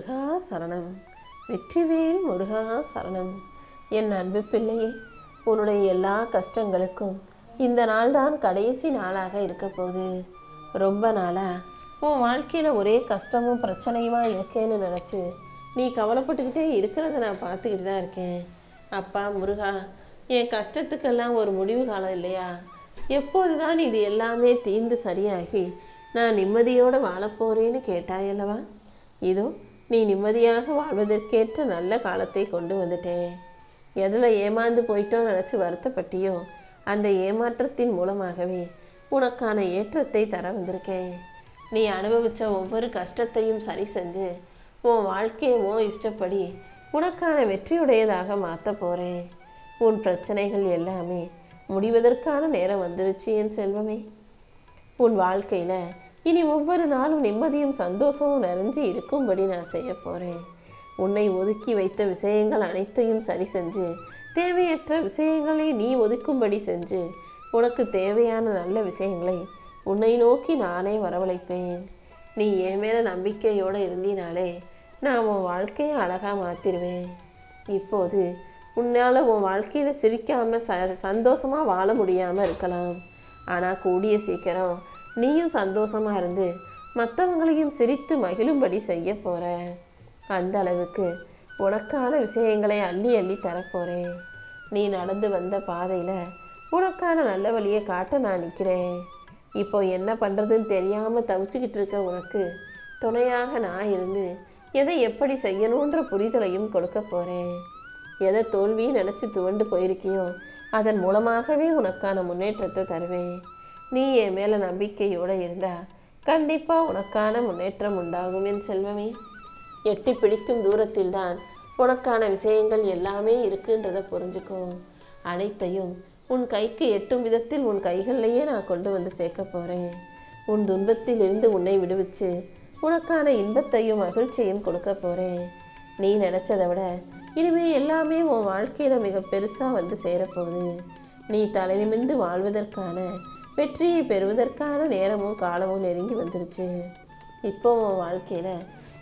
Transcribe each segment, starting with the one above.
முருகா சரணம். வெற்றிவேல் முருகா சரணம். என் அன்பு பிள்ளையே உன்னுடைய எல்லா கஷ்டங்களுக்கும் இந்த நாள் தான் கடைசி நாளாக இருக்க போகுது. ரொம்ப நாளா உன் வாழ்க்கையில ஒரே கஷ்டமும் பிரச்சனையுமா இருக்கேன்னு நினச்சி நீ கவலைப்பட்டுக்கிட்டே இருக்கிறத நான் பார்த்துக்கிட்டு தான் இருக்கேன். அப்பா முருகா என் கஷ்டத்துக்கெல்லாம் ஒரு முடிவு காலம் இல்லையா? எப்போதுதான் இது எல்லாமே தீர்ந்து சரியாகி நான் நிம்மதியோடு வாழப்போறேன்னு கேட்டாயல்லவா இதோ நீ நிம்மதியாக வாழ்வதற்கேற்ற நல்ல காலத்தை கொண்டு வந்துட்டேன். எதில் ஏமாந்து போயிட்டோம் நினச்சி வருத்தப்பட்டியோ அந்த ஏமாற்றத்தின் மூலமாகவே உனக்கான ஏற்றத்தை தர வந்திருக்கேன். நீ அனுபவித்த ஒவ்வொரு கஷ்டத்தையும் சரி செஞ்சு உன் வாழ்க்கையை உன் இஷ்டப்படி உனக்கான வெற்றியுடையதாக மாற்ற போகிறேன் உன் பிரச்சனைகள் எல்லாமே முடிவதற்கான நேரம் வந்துருச்சு என் செல்வமே. உன் வாழ்க்கையில் இனி ஒவ்வொரு நாளும் நிம்மதியும் சந்தோஷமும் நிறைஞ்சு இருக்கும்படி நான் செய்ய போகிறேன் உன்னை ஒதுக்கி வைத்த விஷயங்கள் அனைத்தையும் சரி செஞ்சு தேவையற்ற விஷயங்களை நீ ஒதுக்கும்படி செஞ்சு உனக்கு தேவையான நல்ல விஷயங்களை உன்னை நோக்கி நானே வரவழைப்பேன். நீ என் மேல நம்பிக்கையோடு இருந்தினாலே நான் உன் வாழ்க்கையை அழகாக மாற்றிடுவேன் இப்போது உன்னால் உன் வாழ்க்கையில் சிரிக்காமல் ச சந்தோஷமாக வாழ முடியாமல் இருக்கலாம். ஆனால் கூடிய சீக்கிரம் நீயும் சந்தோஷமா இருந்து மற்றவங்களையும் சிரித்து மகிழும்படி செய்ய போற. அந்த அளவுக்கு உனக்கான விஷயங்களை அள்ளி அள்ளி தரப்போறேன் நீ நடந்து வந்த பாதையில உனக்கான நல்ல வழியை காட்ட நான் நிற்கிறேன் இப்போ என்ன பண்றதுன்னு தெரியாம தவிச்சுக்கிட்டு இருக்க உனக்கு துணையாக நான் இருந்து எதை எப்படி செய்யணுன்ற புரிதலையும் கொடுக்க போறேன். எதை தோல்வியும் நினைச்சு துவண்டு போயிருக்கியோ அதன் மூலமாகவே உனக்கான முன்னேற்றத்தை தருவேன். நீ என் மேலே நம்பிக்கையோடு இருந்தா கண்டிப்பாக உனக்கான முன்னேற்றம் உண்டாகும் என் செல்வமே. எட்டி பிடிக்கும் தூரத்தில்தான் உனக்கான விஷயங்கள் எல்லாமே இருக்குன்றதை புரிஞ்சுக்கோ. அனைத்தையும் உன் கைக்கு எட்டும் விதத்தில் உன் கைகள்லையே நான் கொண்டு வந்து சேர்க்க போகிறேன் உன் துன்பத்தில் இருந்து உன்னை விடுவிச்சு உனக்கான இன்பத்தையும் மகிழ்ச்சியும் கொடுக்க போகிறேன் நீ நினச்சதை விட இனிமே எல்லாமே உன் வாழ்க்கையில் மிக பெருசாக வந்து சேரப்போகுது நீ தலை நிமிந்து வாழ்வதற்கான வெற்றியை பெறுவதற்கான நேரமும் காலமும் நெருங்கி வந்துருச்சு. இப்போ உன் வாழ்க்கையில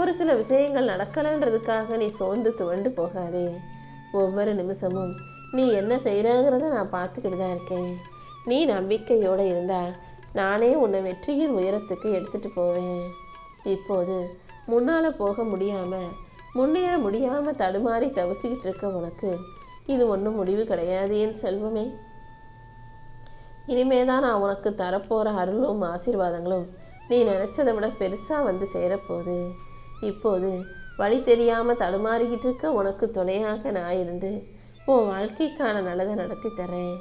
ஒரு சில விஷயங்கள் நடக்கலைன்றதுக்காக நீ சோர்ந்து துவண்டு போகாதே. ஒவ்வொரு நிமிஷமும் நீ என்ன செய்கிறங்கிறத நான் பார்த்துக்கிட்டு தான் இருக்கேன். நீ நம்பிக்கையோடு இருந்தா நானே உன்னை வெற்றியின் உயரத்துக்கு எடுத்துட்டு போவேன். இப்போது முன்னால் போக முடியாமல் முன்னேற முடியாமல் தடுமாறி தவிச்சுக்கிட்டு இருக்க உனக்கு இது ஒன்றும் முடிவு கிடையாது என் செல்வமே. இனிமே தான் நான் உனக்கு தரப்போகிற அருளும் ஆசீர்வாதங்களும் நீ நினச்சதை விட பெருசாக வந்து சேரப்போகுது. இப்போது வழி தெரியாமல் தடுமாறிக்கிட்டு இருக்க உனக்கு துணையாக நான் இருந்து உன் வாழ்க்கைக்கான நல்லதை நடத்தி தரேன்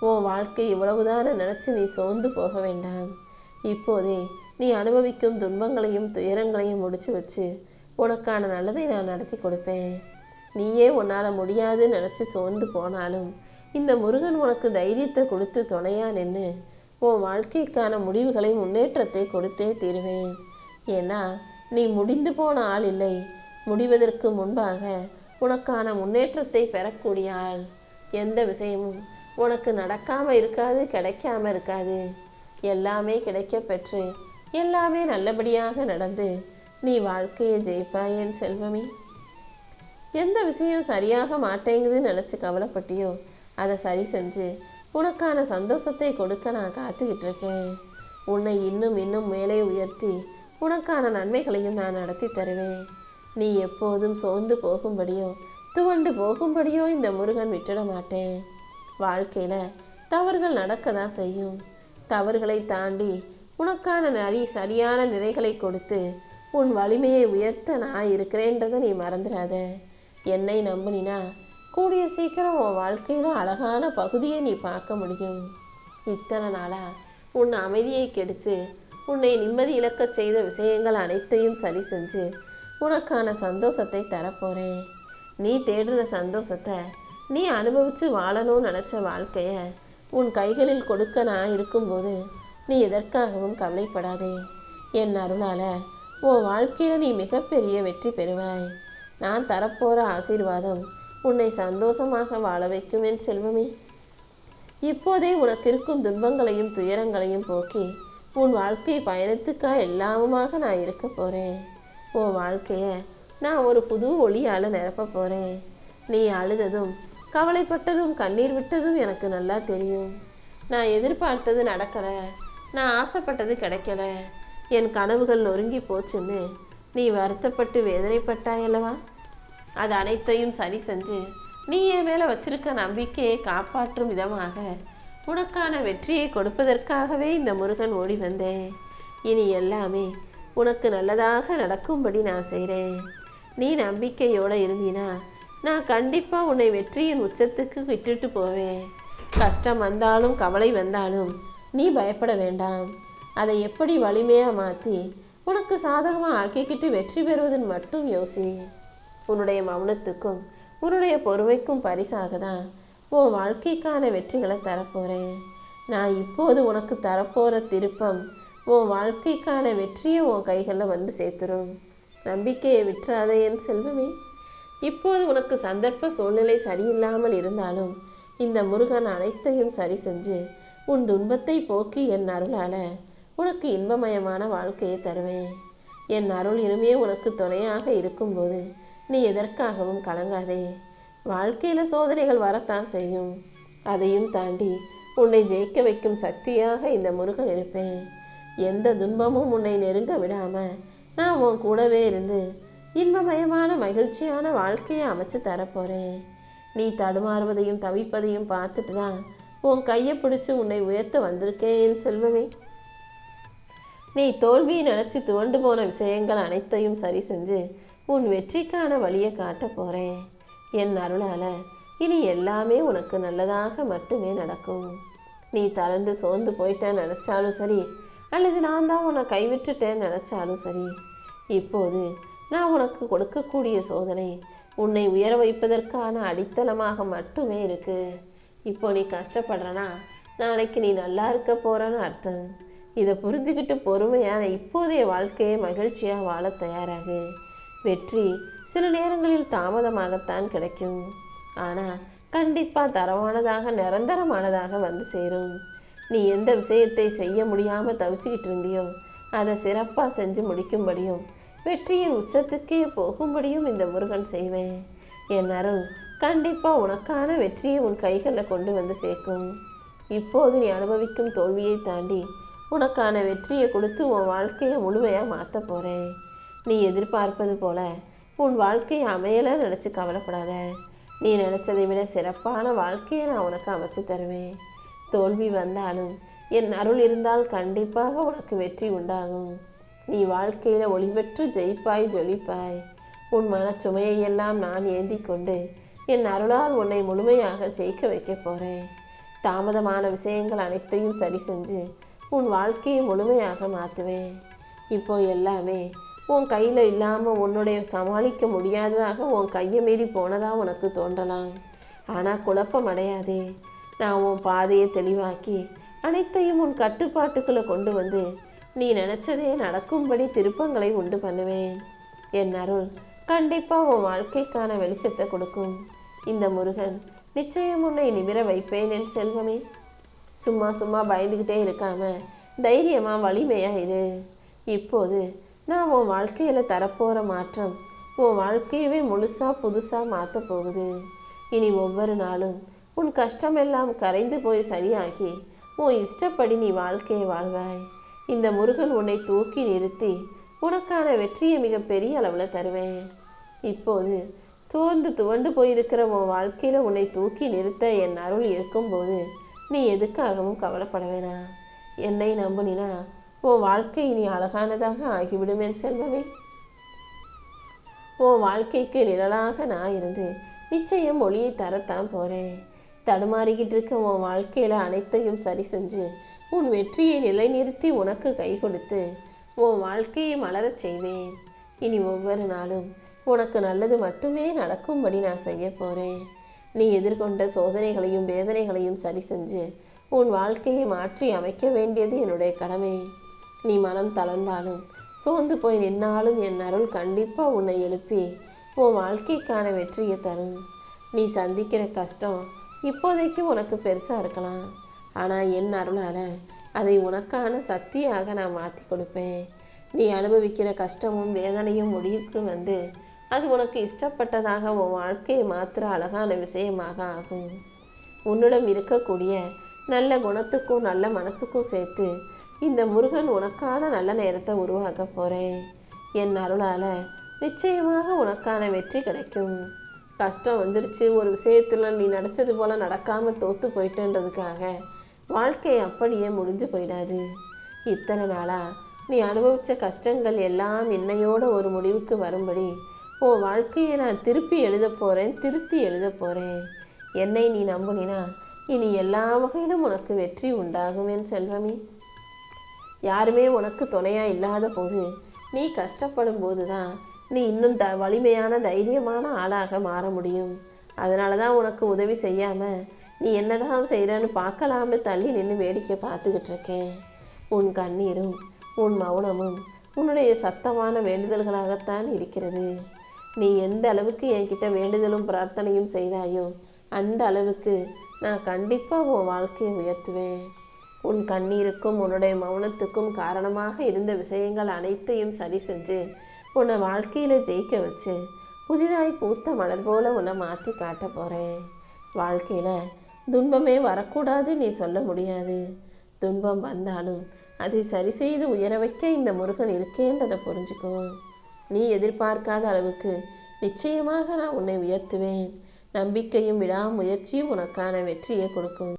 உன் வாழ்க்கை இவ்வளவுதான நினச்சி நீ சோர்ந்து போக வேண்டாம். இப்போதே நீ அனுபவிக்கும் துன்பங்களையும் துயரங்களையும் முடிச்சு வச்சு உனக்கான நல்லதை நான் நடத்தி கொடுப்பேன். நீயே உன்னால் முடியாதுன்னு நினச்சி சோர்ந்து போனாலும் இந்த முருகன் உனக்கு தைரியத்தை கொடுத்து துணையா நின்று உன் வாழ்க்கைக்கான முடிவுகளை முன்னேற்றத்தை கொடுத்தே தீருவேன். ஏன்னா நீ முடிந்து போன ஆள் இல்லை. முடிவதற்கு முன்பாக உனக்கான முன்னேற்றத்தை பெறக்கூடிய ஆள். எந்த விஷயமும் உனக்கு நடக்காம இருக்காது கிடைக்காம இருக்காது. எல்லாமே கிடைக்க பெற்று எல்லாமே நல்லபடியாக நடந்து நீ வாழ்க்கையை ஜெயிப்பாய் என் செல்வமே. எந்த விஷயம் சரியாக மாட்டேங்குதுன்னு நினச்சி கவலைப்பட்டியோ அதை சரி செஞ்சு உனக்கான சந்தோஷத்தை கொடுக்க நான் காத்துக்கிட்டு இருக்கேன் உன்னை இன்னும் இன்னும் மேலே உயர்த்தி உனக்கான நன்மைகளையும் நான் நடத்தி தருவேன். நீ எப்போதும் சோர்ந்து போகும்படியோ துவண்டு போகும்படியோ இந்த முருகன் விட்டுட மாட்டேன். வாழ்க்கையில் தவறுகள் நடக்க தான் செய்யும். தவறுகளை தாண்டி உனக்கான நரி சரியான நிறைகளை கொடுத்து உன் வலிமையை உயர்த்த நான் இருக்கிறேன்றதை நீ மறந்துடாத. என்னை நம்பினா கூடிய சீக்கிரம் உன் வாழ்க்கையில அழகான பகுதியை நீ பார்க்க முடியும். இத்தனை நாளா உன் அமைதியை கெடுத்து உன்னை நிம்மதி இழக்க செய்த விஷயங்கள் அனைத்தையும் சரி செஞ்சு உனக்கான சந்தோஷத்தை தரப்போறேன் நீ தேடுற சந்தோஷத்தை நீ அனுபவிச்சு வாழணும்னு நினைச்ச வாழ்க்கைய உன் கைகளில் கொடுக்க நான் இருக்கும்போது நீ எதற்காகவும் கவலைப்படாதே. என் அருளால உன் வாழ்க்கையில நீ மிகப்பெரிய வெற்றி பெறுவாய். நான் தரப்போற ஆசீர்வாதம் உன்னை சந்தோஷமாக வாழ வைக்கும் என் செல்வமே. இப்போதே உனக்கு இருக்கும் துன்பங்களையும் துயரங்களையும் போக்கி உன் வாழ்க்கை பயணத்துக்காக எல்லாமுமாக நான் இருக்க போறேன். உன் வாழ்க்கைய நான் ஒரு புது ஒளியால் நிரப்ப போகிறேன் நீ அழுததும் கவலைப்பட்டதும் கண்ணீர் விட்டதும் எனக்கு நல்லா தெரியும். நான் எதிர்பார்த்தது நடக்கலை. நான் ஆசைப்பட்டது கிடைக்கல. என் கனவுகள் நொறுங்கி போச்சுன்னு நீ வருத்தப்பட்டு வேதனைப்பட்டாயல்லவா அது அனைத்தையும் சரி செஞ்சு நீ என் மேலே வச்சிருக்க நம்பிக்கையை காப்பாற்றும் விதமாக உனக்கான வெற்றியை கொடுப்பதற்காகவே இந்த முருகன் ஓடி வந்தேன். இனி எல்லாமே உனக்கு நல்லதாக நடக்கும்படி நான் செய்கிறேன் நீ நம்பிக்கையோடு இருந்தினா நான் கண்டிப்பாக உன்னை வெற்றியின் உச்சத்துக்கு விட்டுட்டு போவேன். கஷ்டம் வந்தாலும் கவலை வந்தாலும் நீ பயப்பட வேண்டாம். அதை எப்படி வலிமையாக மாற்றி உனக்கு சாதகமாக ஆக்கிக்கிட்டு வெற்றி பெறுவதன் மட்டும் யோசி. உன்னுடைய மௌனத்துக்கும் உன்னுடைய பொறுமைக்கும் பரிசாக தான் உன் வாழ்க்கைக்கான வெற்றிகளை தரப்போகிறேன் நான் இப்போது உனக்கு தரப்போகிற திருப்பம் உன் வாழ்க்கைக்கான வெற்றியை உன் கைகளில் வந்து சேர்த்துரும். நம்பிக்கையை விற்றாதே என் செல்வமே இப்போது உனக்கு சந்தர்ப்ப சூழ்நிலை சரியில்லாமல் இருந்தாலும் இந்த முருகன் அனைத்தையும் சரி செஞ்சு உன் துன்பத்தை போக்கி என் அருளால உனக்கு இன்பமயமான வாழ்க்கையை தருவேன். என் அருள் இனிமே உனக்கு துணையாக இருக்கும்போது நீ எதற்காகவும் கலங்காதே. வாழ்க்கையில் சோதனைகள் வரத்தான் செய்யும். அதையும் தாண்டி உன்னை ஜெயிக்க வைக்கும் சக்தியாக இந்த முருகன் இருப்பேன். எந்த துன்பமும் உன்னை நெருங்க விடாம நான் உன் கூடவே இருந்து இன்பமயமான மகிழ்ச்சியான வாழ்க்கையை அமைச்சு தரப்போறேன். நீ தடுமாறுவதையும் தவிப்பதையும் பார்த்துட்டு தான் உன் கையை பிடிச்சு உன்னை உயர்த்த வந்திருக்கேன் என் செல்வமே. நீ தோல்வியை நினச்சி துவண்டு போன விஷயங்கள் அனைத்தையும் சரி செஞ்சு உன் வெற்றிக்கான வழியை காட்ட போகிறேன் என் அருளால இனி எல்லாமே உனக்கு நல்லதாக மட்டுமே நடக்கும். நீ தளர்ந்து சோர்ந்து போயிட்டேன்னு நினச்சாலும் சரி அல்லது நான் தான் உன்னை கைவிட்டுட்டேன்னு நினச்சாலும் சரி இப்போது நான் உனக்கு கொடுக்கக்கூடிய சோதனை உன்னை உயர வைப்பதற்கான அடித்தளமாக மட்டுமே இருக்கு. இப்போ நீ கஷ்டப்படுறனா நாளைக்கு நீ நல்லா இருக்க போறன்னு அர்த்தம். இதை புரிஞ்சுக்கிட்டு பொறுமையான இப்போதைய வாழ்க்கையை மகிழ்ச்சியாக வாழ தயாராகு. வெற்றி சில நேரங்களில் தாமதமாகத்தான் கிடைக்கும். ஆனால் கண்டிப்பாக தரமானதாக நிரந்தரமானதாக வந்து சேரும். நீ எந்த விஷயத்தை செய்ய முடியாமல் தவிச்சுக்கிட்டு இருந்தியோ அதை சிறப்பாக செஞ்சு முடிக்கும்படியும் வெற்றியின் உச்சத்துக்கே போகும்படியும் இந்த முருகன் செய்வேன். என் அருள் கண்டிப்பாக உனக்கான வெற்றியை உன் கைகளில் கொண்டு வந்து சேர்க்கும். இப்போது நீ அனுபவிக்கும் தோல்வியை தாண்டி உனக்கான வெற்றியை கொடுத்து உன் வாழ்க்கையை முழுமையாக மாற்ற போகிறேன் நீ எதிர்பார்ப்பது போல உன் வாழ்க்கையை அமையலை நினச்சி கவலைப்படாத. நீ நினச்சதை விட சிறப்பான வாழ்க்கையை நான் உனக்கு அமைச்சு தருவேன். தோல்வி வந்தாலும் என் அருள் இருந்தால் கண்டிப்பாக உனக்கு வெற்றி உண்டாகும். நீ வாழ்க்கையில் ஒளிபெற்று ஜெயிப்பாய் ஜொலிப்பாய். உன் மனச்சுமையை எல்லாம் நான் ஏந்தி கொண்டு என் அருளால் உன்னை முழுமையாக ஜெயிக்க வைக்க போகிறேன் தாமதமான விஷயங்கள் அனைத்தையும் சரி செஞ்சு உன் வாழ்க்கையை முழுமையாக மாற்றுவேன் இப்போ எல்லாமே உன் கையில் இல்லாமல் உன்னுடைய சமாளிக்க முடியாததாக உன் கையை மீறி போனதாக உனக்கு தோன்றலாம். ஆனால் குழப்பம் அடையாதே. நான் உன் பாதையை தெளிவாக்கி அனைத்தையும் உன் கட்டுப்பாட்டுக்குள்ளே கொண்டு வந்து நீ நினச்சதே நடக்கும்படி திருப்பங்களை உண்டு பண்ணுவேன். என் அருள் கண்டிப்பாக உன் வாழ்க்கைக்கான வெளிச்சத்தை கொடுக்கும். இந்த முருகன் நிச்சயம் உன்னை நிமிர வைப்பேன் என் செல்வமே. சும்மா சும்மா பயந்துக்கிட்டே இருக்காம தைரியமாக வலிமையாயிரு இப்போது நான் உன் வாழ்க்கையில் தரப்போகிற மாற்றம் உன் வாழ்க்கையவே முழுசாக புதுசாக மாற்ற போகுது. இனி ஒவ்வொரு நாளும் உன் கஷ்டமெல்லாம் கரைந்து போய் சரியாகி உன் இஷ்டப்படி நீ வாழ்க்கையை வாழ்வாய். இந்த முருகன் உன்னை தூக்கி நிறுத்தி உனக்கான வெற்றியை மிக பெரிய அளவில் தருவேன். இப்போது தோர்ந்து துவண்டு போயிருக்கிற உன் வாழ்க்கையில் உன்னை தூக்கி நிறுத்த என் அருள் இருக்கும்போது நீ எதுக்காகவும் கவலைப்பட வேணாம். என்னை நம்புனினா உன் வாழ்க்கை இனி அழகானதாக ஆகிவிடும் என் செல்வமே. உன் வாழ்க்கைக்கு நிழலாக நான் இருந்து நிச்சயம் ஒளியை தரத்தான் போறேன். தடுமாறிக்கிட்டு இருக்க உன் வாழ்க்கையில அனைத்தையும் சரி செஞ்சு உன் வெற்றியை நிலைநிறுத்தி உனக்கு கை கொடுத்து உன் வாழ்க்கையை மலரச் செய்வேன். இனி ஒவ்வொரு நாளும் உனக்கு நல்லது மட்டுமே நடக்கும்படி நான் செய்ய போறேன். நீ எதிர்கொண்ட சோதனைகளையும் வேதனைகளையும் சரி செஞ்சு உன் வாழ்க்கையை மாற்றி அமைக்க வேண்டியது என்னுடைய கடமை. நீ மனம் தளர்ந்தாலும் சோர்ந்து போய் நின்னாலும் என் அருள் கண்டிப்பாக உன்னை எழுப்பி உன் வாழ்க்கைக்கான வெற்றியை தரும். நீ சந்திக்கிற கஷ்டம் இப்போதைக்கு உனக்கு பெருசாக இருக்கலாம். ஆனால் என் அருளால் அதை உனக்கான சக்தியாக நான் மாற்றி கொடுப்பேன். நீ அனுபவிக்கிற கஷ்டமும் வேதனையும் முடிவுக்கு வந்து அது உனக்கு இஷ்டப்பட்டதாக உன் வாழ்க்கையை மாத்திர அழகான விஷயமாக ஆகும். உன்னிடம் இருக்கக்கூடிய நல்ல குணத்துக்கும் நல்ல மனசுக்கும் சேர்த்து இந்த முருகன் உனக்கான நல்ல நேரத்தை உருவாக்க போறேன். என் அருளால நிச்சயமாக உனக்கான வெற்றி கிடைக்கும். கஷ்டம் வந்துருச்சு ஒரு விஷயத்துல நீ நினச்சது போல நடக்காம தோத்து போயிட்டேன்றதுக்காக வாழ்க்கை அப்படியே முடிஞ்சு போயிடாது. இத்தனை நாளா நீ அனுபவிச்ச கஷ்டங்கள் எல்லாம் என்னையோட ஒரு முடிவுக்கு வரும்படி உன் வாழ்க்கையை நான் திருப்பி எழுத போறேன் திருத்தி எழுத போறேன். என்னை நீ நம்புனினா இனி எல்லா வகையிலும் உனக்கு வெற்றி உண்டாகும் என் செல்வமே. யாருமே உனக்கு துணையாக இல்லாத போது நீ கஷ்டப்படும் போது தான் நீ இன்னும் த வலிமையான தைரியமான ஆளாக மாற முடியும். அதனால தான் உனக்கு உதவி செய்யாமல் நீ என்னதான் செய்கிறன்னு பார்க்கலாம்னு தள்ளி நின்று வேடிக்கை பார்த்துக்கிட்டு இருக்கேன். உன் கண்ணீரும் உன் மௌனமும் உன்னுடைய சத்தமான வேண்டுதல்களாகத்தான் இருக்கிறது. நீ எந்த அளவுக்கு என்கிட்ட வேண்டுதலும் பிரார்த்தனையும் செய்தாயோ அந்த அளவுக்கு நான் கண்டிப்பாக உன் வாழ்க்கையை உயர்த்துவேன். உன் கண்ணீருக்கும் உன்னுடைய மௌனத்துக்கும் காரணமாக இருந்த விஷயங்கள் அனைத்தையும் சரி செஞ்சு உன்னை வாழ்க்கையில் ஜெயிக்க வச்சு புதிதாய் பூத்த மலர் போல உன்னை மாற்றி காட்ட போகிறேன் வாழ்க்கையில் துன்பமே வரக்கூடாது நீ சொல்ல முடியாது. துன்பம் வந்தாலும் அதை சரி செய்து உயர வைக்க இந்த முருகன் இருக்கேன்றதை புரிஞ்சுக்கோ. நீ எதிர்பார்க்காத அளவுக்கு நிச்சயமாக நான் உன்னை உயர்த்துவேன். நம்பிக்கையும் விடாமுயற்சியும் உனக்கான வெற்றியை கொடுக்கும்.